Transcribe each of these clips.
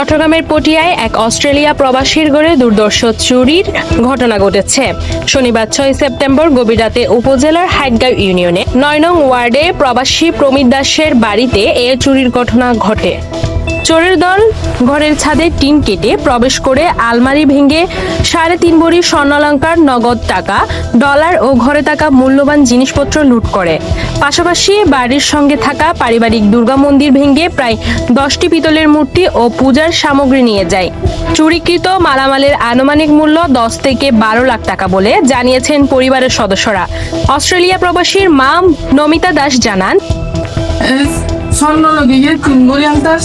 চট্টগ্রামের পটিয়ায় এক অস্ট্রেলিয়া প্রবাসীর ঘরে দুর্দর্শ চুরির ঘটনা ঘটেছে। শনিবার ছয় সেপ্টেম্বর গভীর রাতে উপজেলার হাইটগাঁও ইউনিয়নে নয় নং ওয়ার্ডে প্রবাসী প্রমিত দাসের বাড়িতে এ চুরির ঘটনা ঘটে। চোরের দল ঘরের ছাদে টিন কেটে প্রবেশ করে আলমারি ভেঙে সাড়ে তিন ভরি স্বর্ণালঙ্কার, নগদ টাকা, ডলার ও ঘরে থাকা মূল্যবান জিনিসপত্র লুট করে। পাশাপাশি বাড়ির সঙ্গে থাকা পারিবারিক দুর্গা মন্দির ভেঙে প্রায় দশটি পিতলের মূর্তি ও পূজার সামগ্রী নিয়ে যায়। চুরিকৃত মালামালের আনুমানিক মূল্য দশ থেকে বারো লাখ টাকা বলে জানিয়েছেন পরিবারের সদস্যরা। অস্ট্রেলিয়া প্রবাসীর মা নমিতা দাস জানান স্বর্ণ লগিয়ে তিন ভরি আনতাস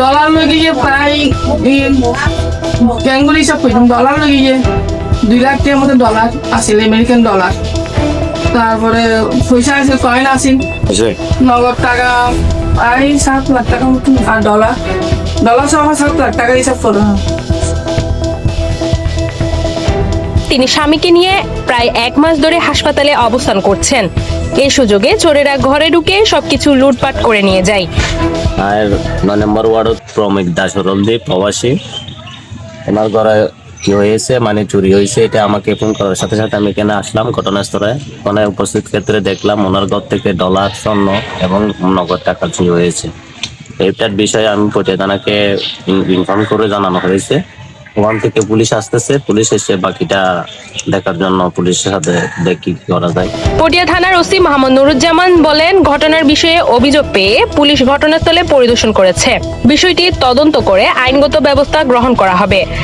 ডলার লগিয়ে প্রায় গ্যাঙ্গুলি হিসাব করতাম ডলার লগিয়ে দুই লাখ টাকার মতো ডলার আছিল আমেরিকান ডলার তারপরে পয়সা আছে কয়েন আছিল। নগদ টাকা প্রায় সাত লাখ টাকা মতো আর ডলার ডলার সহ সাত লাখ টাকা হিসাব করো তিনি স্বামীকে নিয়ে প্রায় এক মাস ধরে হাসপাতালে অবস্থান করছেন। এই সুযোগে চোরেরা ঘরে ঢুকে সবকিছু লুটপাট করে নিয়ে যায়। আর নয় নম্বর ওয়ার্ডত প্রমিক দাস হরলদি প্রবাসী। ওনার ঘরে কি হয়েছে মানে চুরি হয়েছে, এটা আমাকে ফোন করার সাথে সাথে আমি এখানে আসলাম ঘটনাস্থলে। ওখানে উপস্থিত ক্ষেত্রে দেখলাম ওনার ঘর থেকে ডলার, স্বর্ণ এবং নগদ টাকা চুরি হয়েছে। এইটার বিষয়ে আমি থানাকে ইনফর্ম করে জানানো হয়েছে। ওখান থেকে পুলিশ আসতেছে, পুলিশ এসে বাকিটা দেখার জন্য পুলিশের সাথে দেখি কি করা যায়। পটিয়া থানার ওসি মোহাম্মদ নুরুজ্জামান বলেন, ঘটনার বিষয়ে অভিযোগ পেয়ে পুলিশ ঘটনাস্থলে পরিদর্শন করেছে। বিষয়টি তদন্ত করে আইনগত ব্যবস্থা গ্রহণ করা হবে।